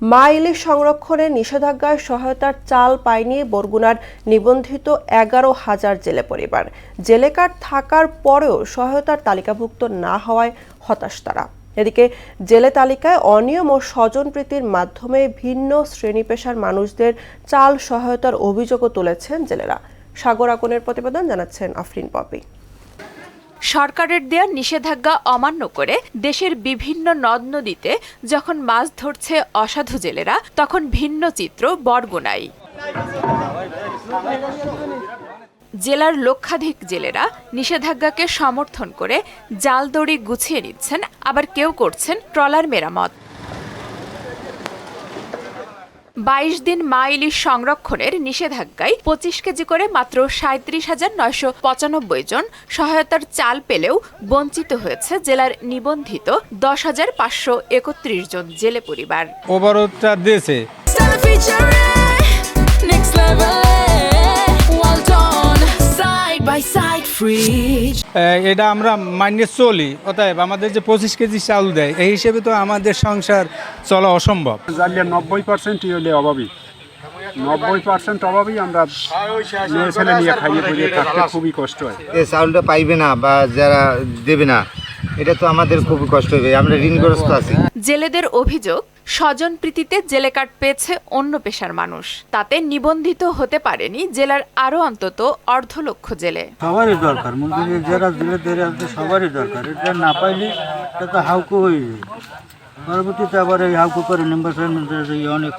মা ইলিশ সংরক্ষণে নিষেধাজ্ঞায় সহায়তার চাল পায়নি বরগুনার নিবন্ধিত এগারো হাজার জেলে পরিবার। জেলে কার্ড থাকার পরেও সহায়তার তালিকাভুক্ত না হওয়ায় হতাশ তারা। এদিকে জেলে তালিকায় অনিয়ম ও স্বজনপ্রীতির মাধ্যমে ভিন্ন শ্রেণি পেশার মানুষদের চাল সহায়তার অভিযোগও তুলেছেন জেলেরা। সাগর আকনের প্রতিবেদন জানাচ্ছেন আফরিন পপি। সরকারের দেয়া নিষেধাজ্ঞা অমান্য করে দেশের বিভিন্ন নদ নদীতে যখন মাছ ধরছে অসাধু জেলেরা, তখন ভিন্ন চিত্র বরগুনাই জেলার লক্ষাধিক জেলেরা নিষেধাজ্ঞাকে সমর্থন করে জাল দড়ি গুছিয়ে নিচ্ছেন, আবার কেউ করছেন ট্রলার মেরামত। বাইশ দিন মা ইলিশ সংরক্ষণের নিষেধাজ্ঞায় পঁচিশ কেজি করে মাত্র সাঁত্রিশ হাজার নয়শো পঁচানব্বই জন সহায়তার চাল পেলেও বঞ্চিত হয়েছে জেলার নিবন্ধিত দশ হাজার পাঁচশো একত্রিশ জন জেলে পরিবার। ওভারটা দিয়েছে। Next level. Well done, side by side, এটা আমরা মাইনে চলি। অতএব আমাদের যে পঁচিশ কেজি চাল দেয় এই হিসেবে তো আমাদের সংসার চলা অসম্ভব। জানলে নব্বই পার্সেন্টই হলে অভাবী। নব্বই পার্সেন্ট অভাবই আমরা মেয়ে ছেলে নিয়ে খাইয়ে পড়িয়ে থাকতে খুবই কষ্ট হয়। এ চাউলটা পাইবে না বা যারা দেবে না এটা তো আমাদের খুবই কষ্ট হবে আমরা ঋণগ্রস্ত আছি। জেলেদের অভিযোগ স্বজন প্রীতিতে জেলে কার্ড পেয়েছে অন্য পেশার মানুষ। তাতে নিবন্ধিত হতে পারেনি জেলার আরও অন্তত অর্ধ লক্ষ জেলে। সবারই দরকার যারা আছে সবারই দরকার। এটা না পাইলে এটা হাউকু হয়ে যায়। পরবর্তীতে আবার এই হাউকু করে মেম্বার অনেক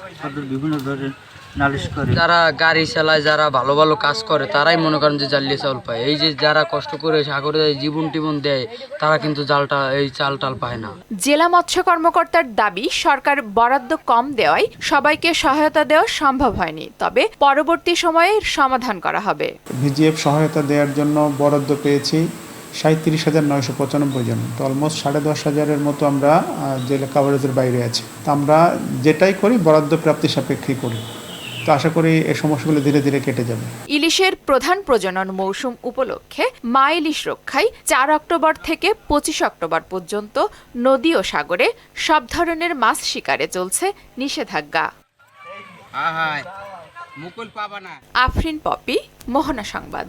বিভিন্ন ধরনের নালিশ করে। যারা গাড়ি চালায় যারা ভালো ভালো কাজ করে তারাই মনে করেন যে জালিয়ে চাউল পায়। এই যে যারা কষ্ট করে সাগরে জীবন টিবন দেয় তারা কিন্তু জালটা এই চাল টাল পায় না। জেলা মৎস্য কর্মকর্তার দাবি সরকার বরাদ্দ কম দেওয়ায় সবাইকে সহায়তা দেওয়া সম্ভব হয়নি। তবে পরবর্তী সময়ে সমাধান করা হবে। ভিজিএফ সহায়তা দেওয়ার জন্য বরাদ্দ পেয়েছি সাঁত্রিশ হাজার নয়শো পঁচানব্বই জন। তো অলমোস্ট সাড়ে দশ হাজারের মতো আমরা জেলা কাভারেজের বাইরে আছি। তো আমরা যেটাই করি বরাদ্দ প্রাপ্তি সাপেক্ষেই করি। তো আশা করি এই সমস্যাগুলো ধীরে ধীরে কেটে যাবে। ইলিশের প্রধান প্রজনন মৌসুম উপলক্ষে মা ইলিশ রক্ষায় চার অক্টোবর থেকে পঁচিশ অক্টোবর পর্যন্ত নদী ও সাগরে সব ধরনের মাছ শিকারে চলছে নিষেধাজ্ঞা। আফরিন পপি মোহনা সংবাদ।